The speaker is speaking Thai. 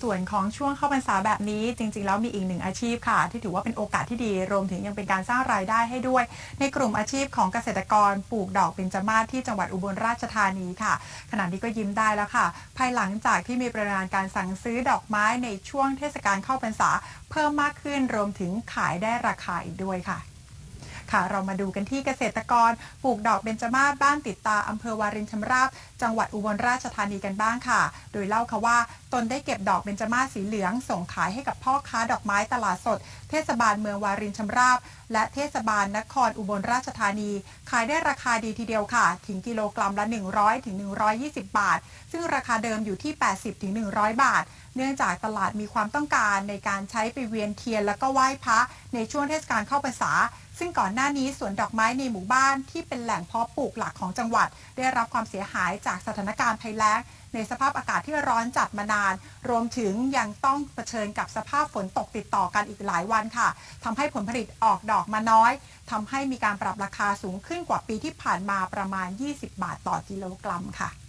ส่วนของช่วงเข้าพรรษาแบบนี้ จริง ๆ แล้วมีอีกหนึ่งอาชีพค่ะ ที่ถือว่าเป็นโอกาสที่ดีรวมถึงยังเป็นการสร้างรายได้ให้ด้วย ในกลุ่มอาชีพของเกษตรกรปลูกดอกเบญจมาศที่จังหวัดอุบลราชธานีค่ะ ขณะนี้ก็ยิ้มได้แล้วค่ะ ภายหลังจากที่มีปริมาณการสั่งซื้อดอกไม้ในช่วงเทศกาลเข้าพรรษา เพิ่มมากขึ้นรวมถึงขายได้ราคาอีกด้วยค่ะ ค่ะ เรามาดูกันที่เกษตรกรปลูกดอกเบญจมาศบ้านติดตาอำเภอวารินชำราบ จังหวัดอุบลราชธานีกันบ้างค่ะ โดยเล่าค่ะว่า ตนได้เก็บดอกเบญจมาศสีเหลือง ส่งขายให้กับพ่อค้าดอกไม้ตลาดสด เทศบาลเมืองวารินชำราบ และเทศบาลนครอุบลราชธานี ขายได้ราคาดีทีเดียวค่ะ ถึงกิโลกรัมละ 100ถึง120 บาท ซึ่งราคาเดิมอยู่ที่ 80ถึง100 บาทเนื่องจากตลาดมีความต้องการในการใช้ไปเวียนเทียน แล้วก็ไหว้พระในช่วงเทศกาลเข้าพรรษา ซึ่งก่อนหน้านี้สวนดอกไม้ในหมู่บ้านที่เป็นแหล่งเพาะปลูกหลักของจังหวัด ได้รับความเสียหายจากสถานการณ์ภัยแล้งในสภาพอากาศที่ร้อนจัดมานาน รวมถึงยังต้องเผชิญกับสภาพฝนตกติดต่อกันอีกหลายวันค่ะทำให้ผลผลิตออกดอกมาน้อยทำให้มีการปรับราคาสูงขึ้นกว่าปีที่ผ่านมาประมาณ 20 บาทต่อกิโลกรัมค่ะ